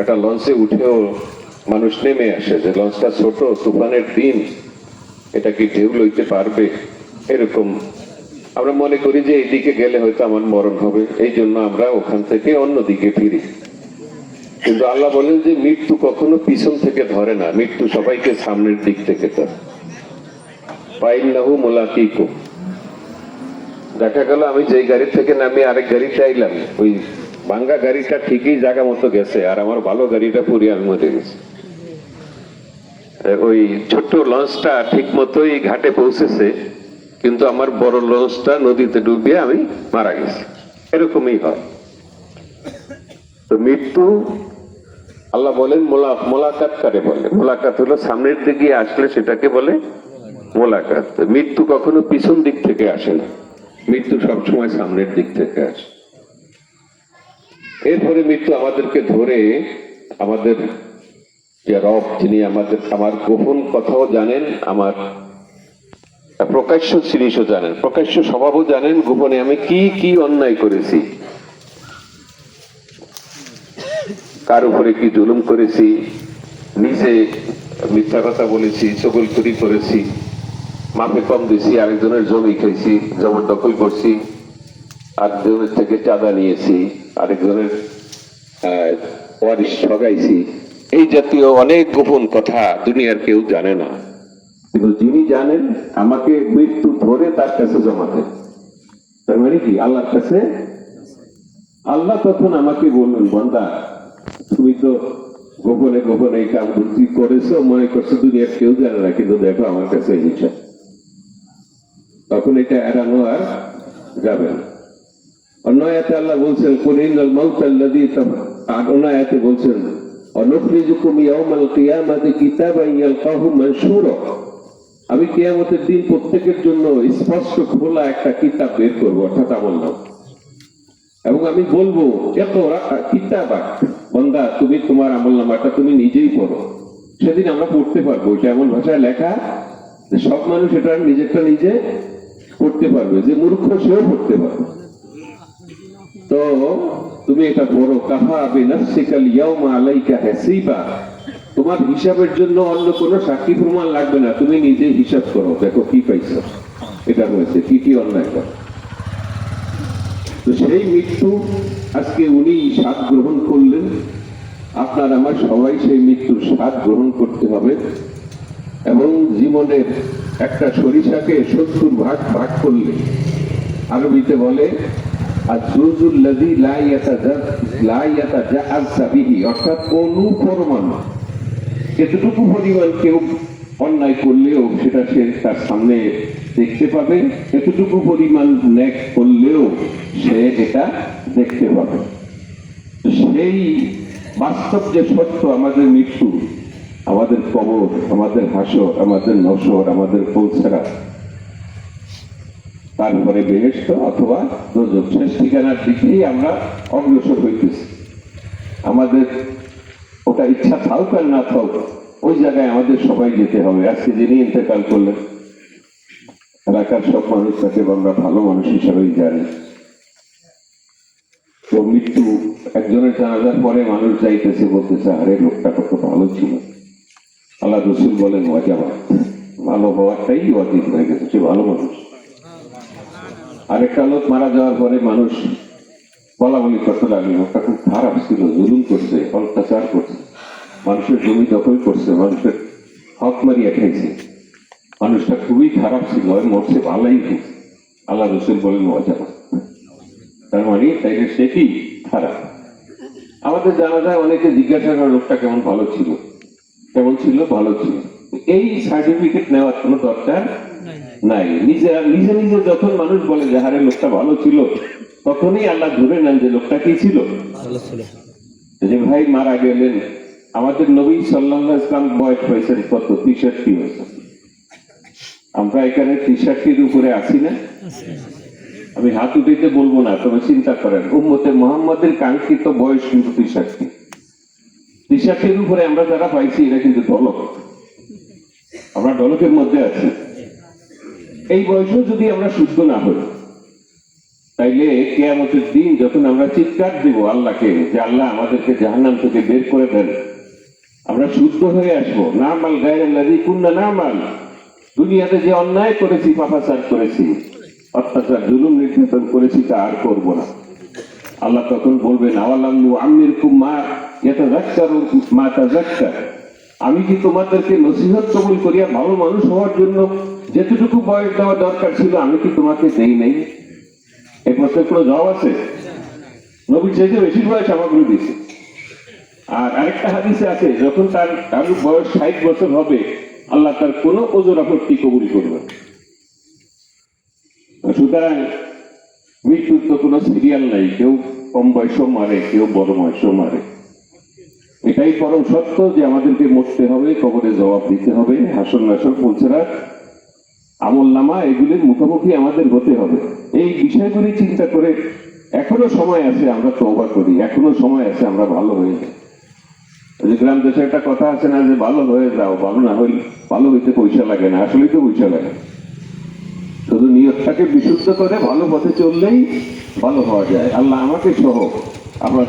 একটা লঞ্চে উঠেও মানুষ নেমে আসে যে লঞ্চটা ছোট, তুফানের দিন এটা কি ঢেউ লইতে পারবে? এরকম। আমরা মনে করি যে এইদিকে গেলে হয়তো আমার মরণ হবে, এই জন্য আমরা ওখান থেকে অন্য দিকে ফিরি। কিন্তু আল্লাহ বলেন যে মৃত্যু কখনো পিছন থেকে ধরে না, মৃত্যু সবাইকে সামনের দিক থেকে দেখা গেল আমি যেই গাড়ি থেকে নামি আরেক গাড়িতে আইলাম ওই ভাঙ্গা গাড়িটা ঠিকই জায়গা মতো গেছে, আর আমার ভালো গাড়িটা পুরিয়ার মরে গেছে। ওই ছোট্ট লঞ্চটা ঠিক মতোই ঘাটে পৌঁছেছে, কিন্তু আমার বড় লঞ্চটা নদীতে ডুবিয়ে আমি মারা গেছি। এরকমই হয়। তো মৃত্যু, আল্লাহ বলেন, মোলা, মোলাকাত কারে বলে? মোলাকাত হলো সামনের দিকে আসলে সেটাকে বলে মোলাকাত। মৃত্যু কখনো পিছন দিক থেকে আসে না। মৃত্যু সবসময় সামনের দিক থেকে আসে। এরপরে মৃত্যু আমাদেরকে ধরে আমাদের যে রব, যিনি আমাদের, আমার গোপন কথাও জানেন, আমার প্রকাশ্য জিনিসও জানেন, প্রকাশ্য স্বভাবও জানেন, গোপনে আমি কি কি অন্যায় করেছি, কার উপরে কি জুলুম করেছি, নিজে মিথ্যা কথা বলেছি চগলখুরি করেছি মাপে কম দিছি আরেকজনের জমি জমি দখল করছি, আরেকজনের থেকে চাঁদা নিয়েছি আরেকজনের ঠগাইছি। এই জাতীয় অনেক গোপন কথা দুনিয়ার কেউ জানে না। কিন্তু যিনি জানেন, আমাকে মৃত্যু ধরে তার কাছে জমা দেন। তার মানে কি? আল্লাহর কাছে? আল্লাহ তখন আমাকে বললেন, বন্দা, তুমি তো গোপনে গোপনে এই কাম বুদ্ধি করেছ, মনে করছ দুনিয়ার কেউ জানে না, কিন্তু দেখো আমার কাছে এই তখন এটা এড়ানো আর যাবে না। অন্য আয়াতে আল্লাহ বলছেন মাউতাল্লাযী অন্য আয়াতে বলছেন অনুখরিজুকুম ইয়াউমাল কিয়ামাতি কিতাবান ইয়ালকাহু আমি কিয়ামতের দিন প্রত্যেকের জন্য স্পষ্ট খোলা একটা কিতাব বের করব, অর্থাৎ আমল নাম। এবং আমি বলব বন্দা, তুমি তোমার আমল নামাটা তুমি নিজেই পড়ো। সেদিন আমরা পড়তে পারব। এটা এমন ভাষায় লেখা সব মানুষ এটা নিজেরটা নিজে পড়তে পারবে, যে মূর্খ সেও পড়তে পারবে। তো তুমি এটা পড়ো কাহা বিনাফসিকাল ইয়াউমা আলাইকা হাসিবা। তোমার হিসাবের জন্য অন্য কোনো সাক্ষী প্রমাণ লাগবে না, তুমি নিজে হিসাব করো, দেখো কি পাইছো। এটা হয়েছে কি কি অন্যায় করো তো সেই মৃত্যু, আজকে উনি স্বাদ গ্রহণ করলেন। আপনার আমার সবাই সেই মৃত্যুর স্বাদ গ্রহণ করতে হবে। এবং জীবনের একটা সরিষাকে সত্তর ভাগ ভাগ করলে, আরবিতে বলে অর্থাৎ অনুপরমান এতটুকু পরিমাণ কেউ অন্যায় করলেও সেটা সে তার সামনে দেখতে পাবে। এতটুকু পরিমাণ ন্যাক করলেও সে এটা দেখতে পাবে। সেই বাস্তব যে সত্য, আমাদের মৃত্যু, আমাদের কবর, আমাদের হাসর, আমাদের নসর, আমাদের পৌঁছারা তারপরে বেহেস্ত অথবা দোজক শেষ ঠিকানার দিকেই আমরা অগ্রসর হইতেছি। আমাদের ওটা ইচ্ছা থাকুক আর না থাকুক, ওই জায়গায় আমাদের সবাই যেতে হবে। আজকে যিনি ইন্তেকাল করলেন, এলাকার সব মানুষ তাকে আমরা ভালো মানুষ হিসাবেই জানি। তো মৃত্যু, একজনের জানাজার পরে মানুষ যাইতেছে বলতেছে, আরে, লোকটা কত ভালো ছিল। আল্লাহ রসুল বলেন ওয়াজাবাদ ভালো হওয়াটাই ওয়াজিব হয়ে গেছে, সে ভালো মানুষ। আরেকটা লোক মারা যাওয়ার পরে মানুষ বলা বলি করতে লাগল। লোকটা খুব খারাপ ছিল, জুলুম করছে, অত্যাচার করছে। মানুষের জমি দখল করছে, মানুষের হক মারিয়া খাইছে। মানুষটা খুবই খারাপ ছিল মরছে ভালোই হয়েছে আল্লাহ রসুল বলেন ওয়াজাবাদ তার মানে তাইলে সে কি? খারাপ। আমাদের জানা যায় অনেকে জিজ্ঞাসা করে লোকটা কেমন ভালো ছিল? কেমন ছিল? ভালো ছিল। এই সার্টিফিকেট নেওয়ার কোনো দরকার নাই। নিজে নিজে নিজে যখন মানুষ বলে যে হারে লোকটা ভালো ছিল তখনই আল্লাহ ধরে নেন যে লোকটা কি ছিল? যে ভাই মারা গেলেন। আমাদের নবী সাল্লাহ ইসলাম বয়স হয়েছে কত? তিষট্টি হয়েছে আমরা এখানে তিষট্টির উপরে আছি না? আমি হাত উঠাইতে বলব না তবে চিন্তা করেন উম্মতে মোহাম্মদের কাঙ্ক্ষিত বয়স কিন্তু তিষট্টি তিষট্টির উপরে আমরা যারা পাইছি এরা কিন্তু ডলক আমরা ডলকের মধ্যে আছি। এই বয়সেও যদি আমরা শুদ্ধ না হই, তাইলে কেয়ামতের দিন যখন আমরা চিৎকার দিব আল্লাহকে যে আল্লাহ আমাদেরকে জাহান্নাম থেকে বের করে দেন, আমরা শুদ্ধ হয়ে আসব। না মাল গায়ের লাদি কুন্না না মাল দুনিয়াতে যে অন্যায় করেছি, পাপাচার করেছি, অত্যাচার, জুলুম নির্যাতন করেছি, তা আর করব না। আল্লাহ তখন বলবেন মা এটা আমি কি তোমাদেরকে নসিহত কবুল করিয়া ভালো মানুষ হওয়ার জন্য যেতটুকু বয়স দেওয়া দরকার ছিল, আমি কি তোমাকে দেই নাই? এই প্রশ্নের কোনো জবাব আছে? নবীর চাইতে বেশি বয়স আমাকে দিয়েছে। আর আরেকটা হাদিসে আছে, যখন তার কারোর বয়স ষাট বছর হবে, আল্লাহ তার কোনো ওজোর আপত্তি কবুল করবে। সুতরাং মৃত্যুর তো কোনো সিরিয়াল নাই, কেউ কম বয়সও মারে, কেউ বড় বয়সও মারে। এটাই পরম সত্য যে আমাদেরকে মরতে হবে, কবরে জবাব দিতে হবে হাসন নাসর পৌঁছারা আমল নামা এগুলির মুখোমুখি আমাদের হতে হবে। এই বিষয়গুলি চিন্তা করে এখনও সময় আছে আমরা তওবা করি, এখনও সময় আছে আমরা ভালো হয়ে যাই। গ্রাম দেশে একটা কথা আছে না যে ভালো হয়ে যাও, ভালো না হইলে ভালো হইতে পয়সা লাগে না, আসলেই তো পয়সা লাগে। শুধু নিয়তটাকে বিশুদ্ধ করে ভালো পথে চললেই ভালো হওয়া যায়। আল্লাহ আমাকে সহ আমরা